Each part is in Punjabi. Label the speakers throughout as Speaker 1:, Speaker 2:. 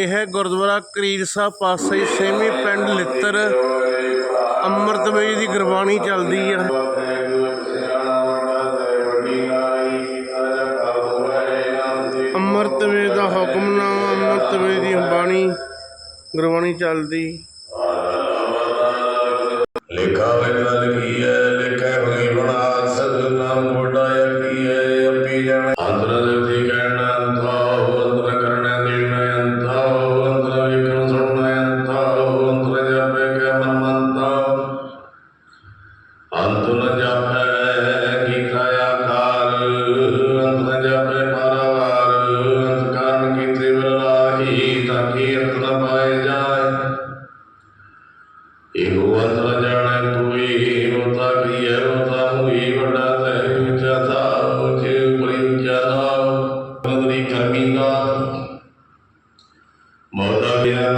Speaker 1: ਇਹ ਗੁਰਦੁਆਰਾ ਕਰੀਰ ਸਾਹਿਬ ਪਾਸੇ ਸੇਮੀ ਪਿੰਡ ਲਿੱਤਰ, ਅੰਮ੍ਰਿਤਵੇਈ ਦੀ ਗੁਰਬਾਣੀ ਚੱਲਦੀ ਆ। ਅੰਮ੍ਰਿਤਵੇ ਦਾ ਹੁਕਮਨਾਮਾ ਅੰਮ੍ਰਿਤਵੇ ਦੀ ਬਾਣੀ, ਗੁਰਬਾਣੀ ਚੱਲਦੀ।
Speaker 2: ਲਿਖਾ ਵੇਲਾ ਲਗੀ ਹੈ ਅੰਤ ਨ ਜਾਪੇ ਕੀ ਖਾਇਆ ਕਾਲ ਅੰਤ ਨ ਜਾਪੇ ਪਰਵਾਰ, ਅੰਤ ਕਾਰਨ ਕੀ ਤ੍ਰਿਵ ਲਾਹੀ, ਤਾਂ ਕੀ ਅੰਤ ਨ ਪਾਏ ਜਾਏ। ਇਹੋ ਅੰਤਰ ਜਾਣੈ ਕੋਈ ਹੋਤਾ ਕੀ ਹੈ ਹੋਤਾ ਹੋਈ, ਵੱਡਾ ਤੇ ਉੱਚਾ ਥਾ ਉੱਚੇ ਉਪਰੀ ਉੱਚਾ ਥਾ ਬਦਰੀ ਕਰਮੀ ਦਾ ਮੋਦਾ ਗਿਆ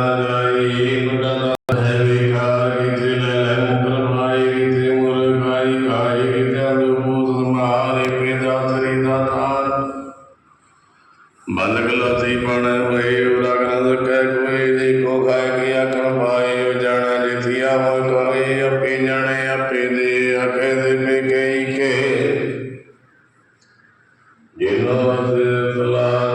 Speaker 2: ਬੰਦ ਗਲੋਤੀ ਪਣ ਹੋਏ ਉਲਗਨ ਕਹਿ ਕੋਈ ਦੇਖੋ ਖਾਇ ਕੀ ਆਖਣ ਪਾਏ, ਜਾਣਾ ਜਿਥਿਆ ਮੋਇ ਕਰੇ ਆਪੇ ਜਾਣੇ, ਆਪੇ ਦੇ ਆਖੇ ਦੇ ਪੇ ਗਈ ਕੇ। ਜਿਨੋ ਅਸ ਤਲਾ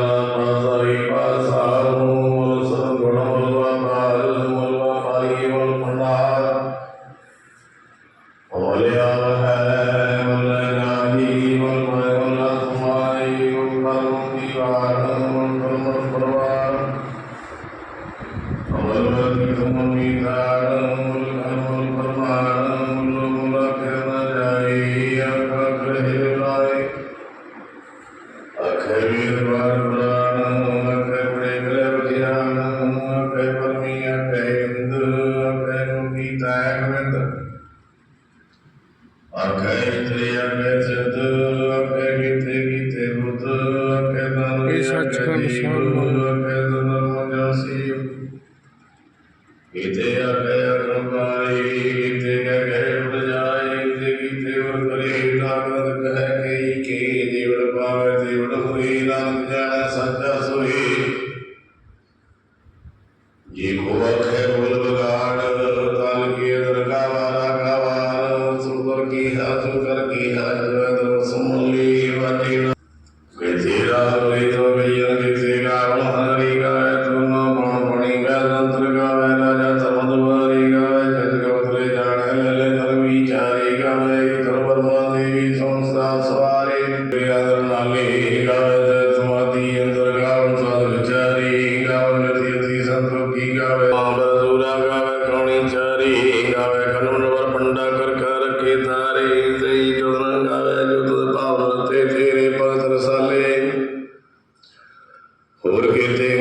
Speaker 1: ਸੱਚਖੰਡ ਸਾਹਿਬ।
Speaker 2: ਅਖੇ ਧਰਮ ਜਾਸੀ ਕੀਤੇ ਅਖੇ ਅਕਰਮਾਈ ਕੀਤੇ ਗਏ ਉੜ ਜਾਏ ਕੀਤੇ ਕੀਤੇ ਉੜ ਕਰੇ ਤਾਕਤ ਕਹਿ ਕਈ ਕੇ ਜੀਵਨ ਪਾਵੇ ਜੀਵਨ ਹੋਈ ਨਾਮ ਜਾਣੈ, ਸੱਚਾ ਸੋਈ ਜੀ ਕੋ ਅਖੇ ਬੋਲ ਬਗਾੜ ਤਨ ਕੀ ਦਰਗਾ ਵਾਰਾ ਗਵਾਰ, ਸੁਰ ਕੀ ਹੱਥ, ਕਰ ਕੀ ਹੱਥ ਕਲਮ ਰਵਰ ਪੰਡਾ ਕਰ ਕਰ ਤਾਰੇ ਤਈ ਤਦਨ ਗਾਵੇ, ਜੋ ਭਾਵ ਤੇਰੇ ਪਰਤ ਰਸਾਲੇ ਹੋਰ ਕੀਤੇ